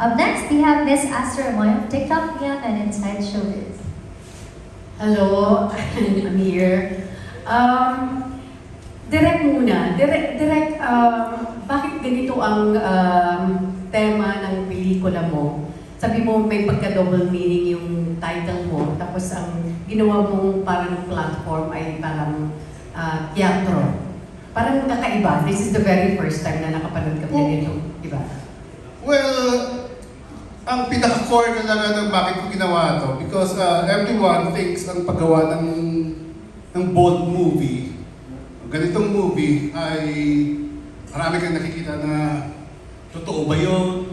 Up next, we have Miss Astra Amoy of TikTok Young and Inside Showbiz. Hello, I'm here. Um, direct muna. Direct, direct, um, bakit ganito ang um, tema ng pelikula mo? Sabi mo may pagka-double meaning yung title mo, tapos ang ginawa mong parang platform ay parang uh, teatro. Parang kakaiba. This is the very first time na nakapanood kami Oh. nito. Diba? Well, ang pinaka-core talaga ng bakit ko ginawa to because uh, everyone thinks ang paggawa ng ng bold movie, ganitong movie ay marami kang nakikita na totoo ba yun?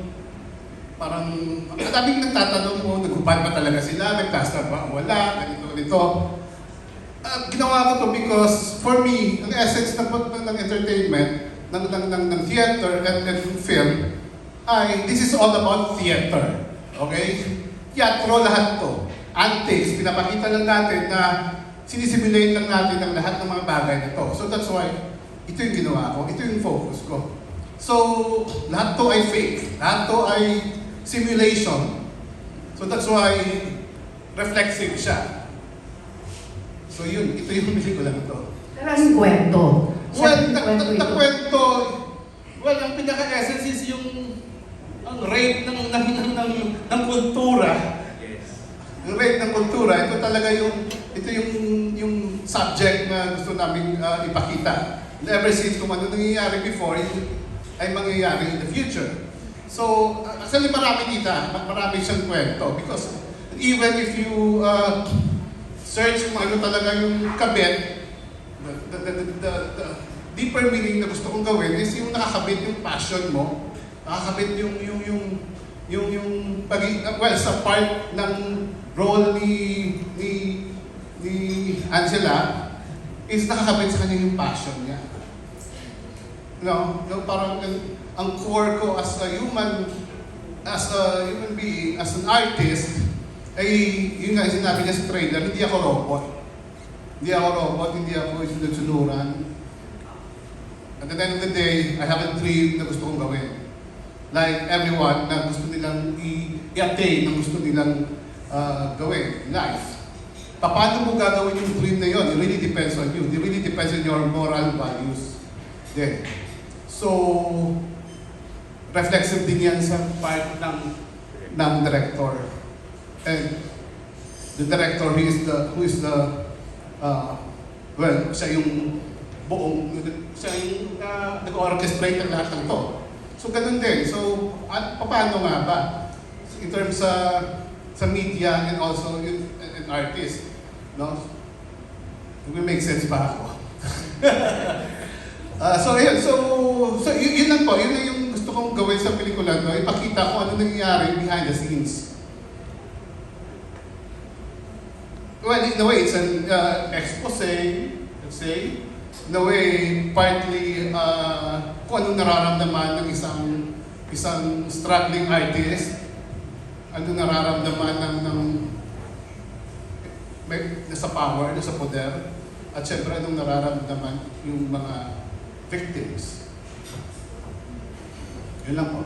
Parang, ang daming nagtatanong mo, nagupad ba talaga sila, nagkasta ba, wala, ganito, ganito. Uh, ginawa ko to because for me, ang essence ng, ng, ng entertainment, ng, ng, ng, ng theater and, and film, ay this is all about theater. Okay? Teatro lahat to. Antics, pinapakita lang natin na sinisimulate lang natin ang lahat ng mga bagay na to. So that's why, ito yung ginawa ko, ito yung focus ko. So, lahat to ay fake. Lahat to ay simulation. So that's why, reflexive siya. So yun, ito yung pelikula na to. Pero ang kwento. Well, Siyempre, na, na, kwento na ito. kwento, well, ang pinaka-essence is yung ang rape ng, ng, ng, ng, ng kultura. Yung rape ng kultura, ito talaga yung, ito yung, yung subject na gusto namin uh, ipakita. And ever since kung ano nangyayari before, ay mangyayari in the future. So, uh, actually marami dito, ma- marami siyang kwento. Because even if you uh, search kung ano talaga yung kabit, the, the, the, the, the deeper meaning na gusto kong gawin is yung nakakabit yung passion mo, nakakabit yung yung yung yung yung pag well sa part ng role ni ni ni Angela is nakakabit sa kanya yung passion niya. No, no parang ang, ang core ko as a human as a human being, as an artist, ay yun nga yung sinabi niya sa trailer, hindi ako robot. Hindi ako robot, hindi ako sinusunuran. At the end of the day, I have a dream na gusto kong gawin. Like everyone na gusto nilang i-attain, na gusto nilang uh, gawin in life. Paano mo gagawin yung dream na yun? It really depends on you. It really depends on your moral values. Then, so, reflexive din yan sa part ng ng director. And the director who is the who is the uh, well, siya yung buong siya yung uh, nag-orchestrate ng lahat ng to. So ganun din. So at paano nga ba in terms sa sa media and also in, in artist, no? It will make sense ba ako? Ah, so ayun, so so yun, yun lang po, yun lang yung gusto kong gawin sa pelikula to, ipakita ko ano nangyayari behind the scenes. Well, in a way, it's an uh, expose, let's say. In a way, partly uh, kung anong nararamdaman ng isang isang struggling artist, ano nararamdaman ng, ng may, nasa power, nasa poder, at syempre anong nararamdaman yung mga victims. Yun lang po.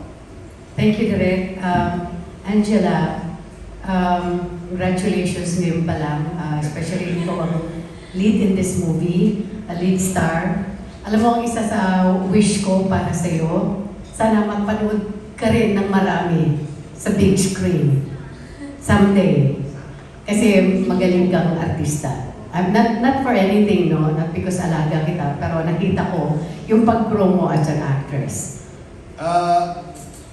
Thank you, Direk. Um, Angela, um, congratulations ngayon pa lang, uh, especially ikaw ang lead in this movie, a lead star. Alam mo, ang isa sa wish ko para sa iyo, sana mapanood ka rin ng marami sa big screen someday. Kasi magaling kang artista. I'm not not for anything, no? Not because alaga kita, pero nakita ko yung pag-grow mo as an actress. Uh,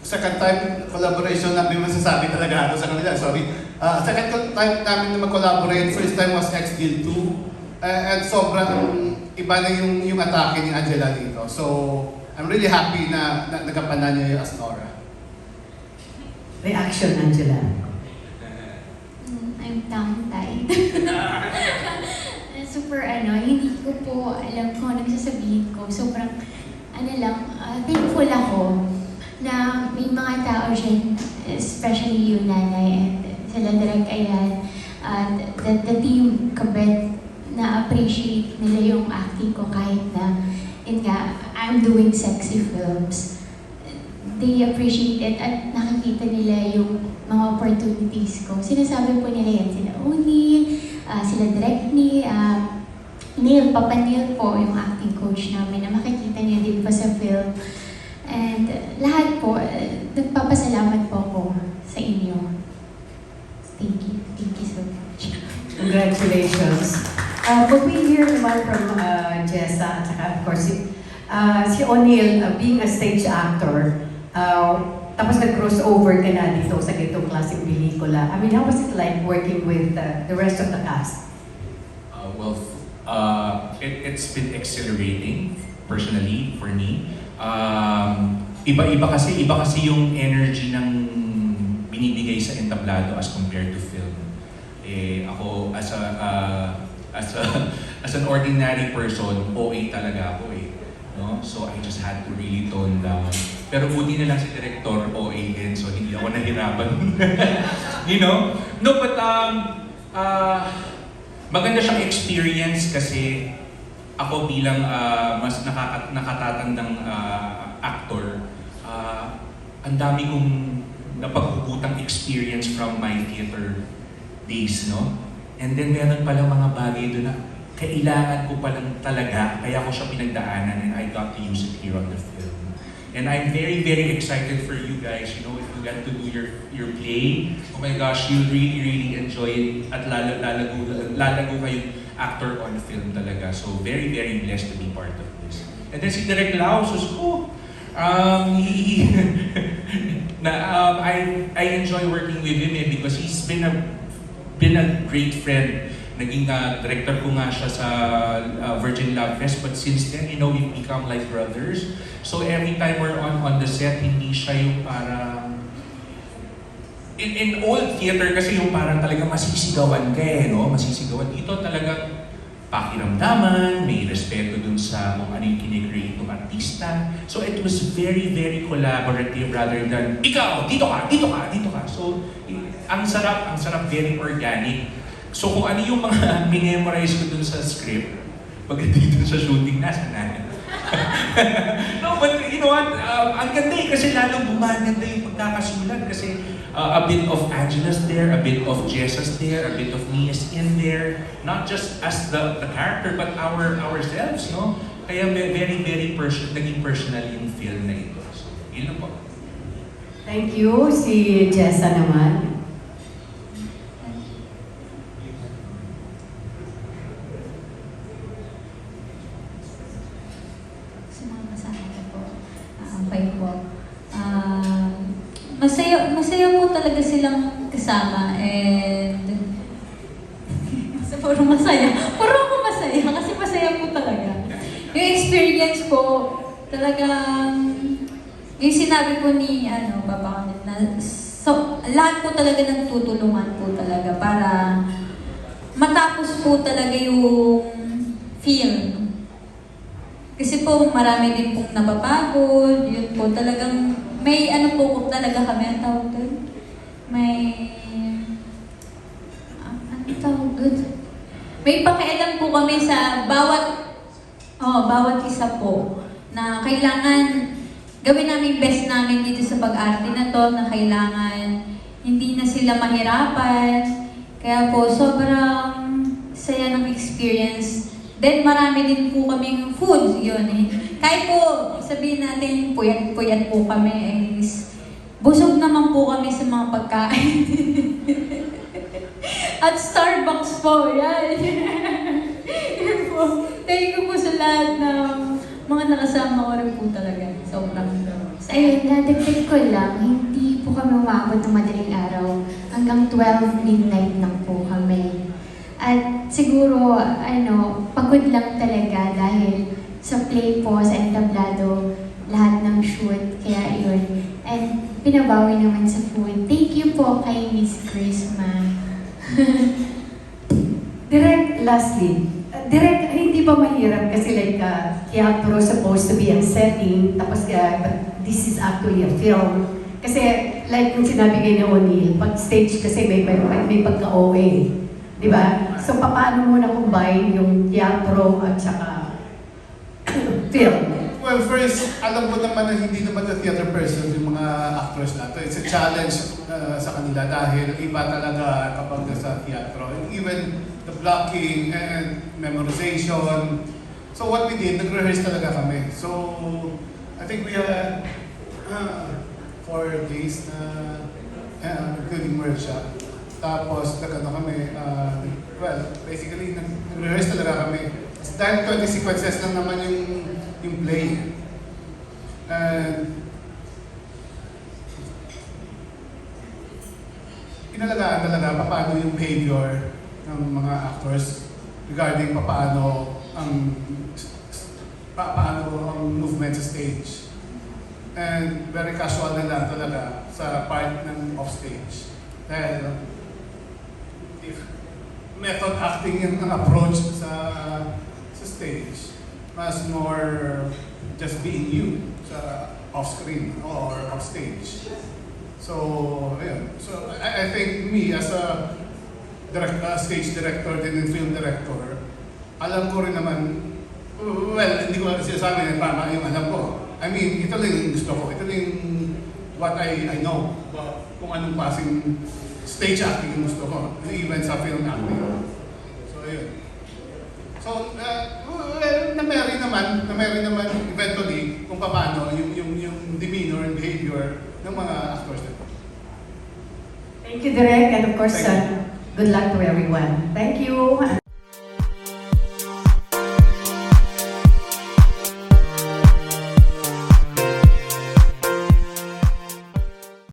second time collaboration na may masasabi talaga ako sa kanila, sorry. Uh, second co- time namin na mag-collaborate, first time was X-Deal 2. Uh, and sobrang iba na yung, yung atake ni Angela dito. So, I'm really happy na, na nagampanan niya yung as Nora. Reaction, Angela. Mm, I'm tongue-tied. Super ano, hindi ko po alam kung anong sasabihin ko. Sobrang, ano lang, ah, thankful ako na may mga tao dyan, especially yung nanay and sila direct ayan, at the, the team kabet na appreciate nila yung acting ko kahit na, yun nga, I'm doing sexy films. they appreciate it at nakikita nila yung mga opportunities ko. Sinasabi po nila yan sila Uni, ah, sila Direct ni, ah, Neil, Papa Neil po, yung acting coach namin, na makikita niya din po sa film. And uh, lahat po, uh, nagpapasalamat po ako sa inyo. Thank you. Thank you so much. Congratulations. Uh, but we hear naman from uh, Jessa at of course si, uh, si O'Neill uh, being a stage actor, uh, tapos nag-crossover ka na dito sa ganitong klaseng pelikula. I mean, how was it like working with uh, the rest of the cast? Uh, well, uh, it, it's been exhilarating personally for me. Um, iba-iba kasi, iba kasi yung energy ng binibigay sa entablado as compared to film. Eh, ako as a uh, as a as an ordinary person, OA talaga ako eh. No? So I just had to really tone down. Pero buti na lang si director OA din, so hindi ako nahirapan. you know? No, but um, uh, maganda siyang experience kasi ako bilang ah, mas nakaka- nakatatandang ah, actor, ah, ang dami kong napaghugutang experience from my theater days, no? And then meron palang mga bagay doon na kailangan ko palang talaga, kaya ko siya pinagdaanan and I got to use it here on the film. And I'm very, very excited for you guys. You know, if you get to do your your play, oh my gosh, you'll really, really enjoy it at lalo, lalago, lalago kayong actor on film talaga. So very, very blessed to be part of this. And then si Direk Lau, sus ko, um, he, na, um, I, I enjoy working with him eh, because he's been a, been a great friend. Naging uh, director ko nga siya sa uh, Virgin Love Fest, but since then, you know, we've become like brothers. So every time we're on on the set, hindi siya yung parang in, in old theater kasi yung parang talaga masisigawan ka eh, no? Masisigawan. Dito talagang pakiramdaman, may respeto dun sa kung ano yung kinikreate ng artista. So it was very, very collaborative rather than, ikaw, dito ka, dito ka, dito ka. So, ang sarap, ang sarap, very organic. So kung ano yung mga minemorize ko dun sa script, pagdating dun sa shooting, nasa na. no, but you know what? Um, ang ganda eh, kasi lalong gumaganda yung pagkakasulat kasi uh, a bit of Angela's there, a bit of Jessa's there, a bit of me is in there. Not just as the, the character, but our ourselves, no? Kaya ve- very, very person, naging personal yung film na ito. So, yun lang po. Thank you. Si Jessa naman. Sumama sa akin po. Ah, okay po. Ah, masaya, masaya po talaga silang kasama and sa puro masaya. Puro ako masaya kasi masaya po talaga. Yung experience po, talagang yung sinabi po ni ano, Papa Kanet na so, lahat po talaga nagtutulungan po talaga para matapos po talaga yung film. Kasi po marami din pong napapagod, yun po talagang may ano po po talaga kami ang tawag doon. May tawag doon? May pakialam po kami sa bawat oh, bawat isa po na kailangan gawin namin best namin dito sa pag-arte na to na kailangan hindi na sila mahirapan. Kaya po sobrang saya ng experience Then marami din po kaming food, yun eh. Kahit po sabihin natin puyat-puyat po kami is busog naman po kami sa mga pagkain. At Starbucks po, yan. Yun po. Thank you po sa lahat ng mga nakasama ko rin po talaga. Sobrang Ayun, dadagdag ko lang, hindi po kami umabot ng madaling araw. Hanggang 12 midnight lang po kami. At siguro, ano, pagod lang talaga dahil sa play po, sa entablado, lahat ng shoot. Kaya yun. And pinabawi naman sa food. Thank you po kay Miss Christmas. Direct, lastly, uh, direct, hindi ba mahirap kasi like, uh, teatro supposed to be a setting, tapos uh, but this is actually a film. Kasi like yung sinabi kayo ni O'Neill, pag stage kasi may, may, may pagka-OA. Di ba? So paano mo na combine yung teatro at saka film? Well, first, alam ko naman na hindi naman the theater person yung mga actors nato. It's a challenge uh, sa kanila dahil iba talaga kapag nasa teatro. And even the blocking and memorization. So what we did, nag-rehearse talaga kami. So I think we had uh, four days na uh, including workshop. Tapos nagano kami, uh, well, basically nag- nag-rehearse talaga kami. Dahil 20 sequences lang naman yung, yung play. And inalagaan talaga paano yung behavior ng mga actors regarding paano ang pa, paano ang movement sa stage. And very casual na lang talaga sa part ng off stage. Dahil if method acting yung approach sa stage, mas more just being you sa off screen or off stage. So, ayun. So, I, I think me as a direct, uh, stage director din and film director, alam ko rin naman, well, hindi ko sinasabi na tama yung alam ko. I mean, ito lang yung gusto ko. Ito lang what I, I know. Kung anong klaseng stage acting yung gusto ko. Even sa film acting. So, ayun. So, uh, naman, na-marry naman eventually kung paano yung, yung, yung demeanor and behavior ng mga actors na Thank you, Direk, and of course, uh, good luck to everyone. Thank you.